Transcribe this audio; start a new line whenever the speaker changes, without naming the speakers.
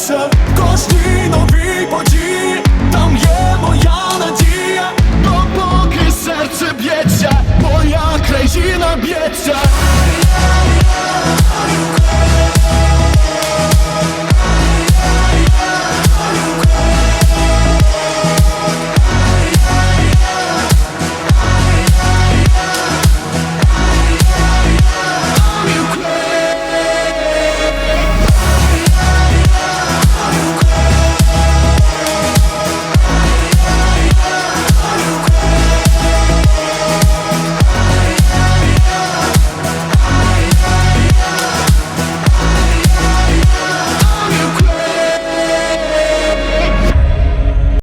змінюється в кожній новій події, там є моя надія, Но поки серце б'ється, моя країна б'ється.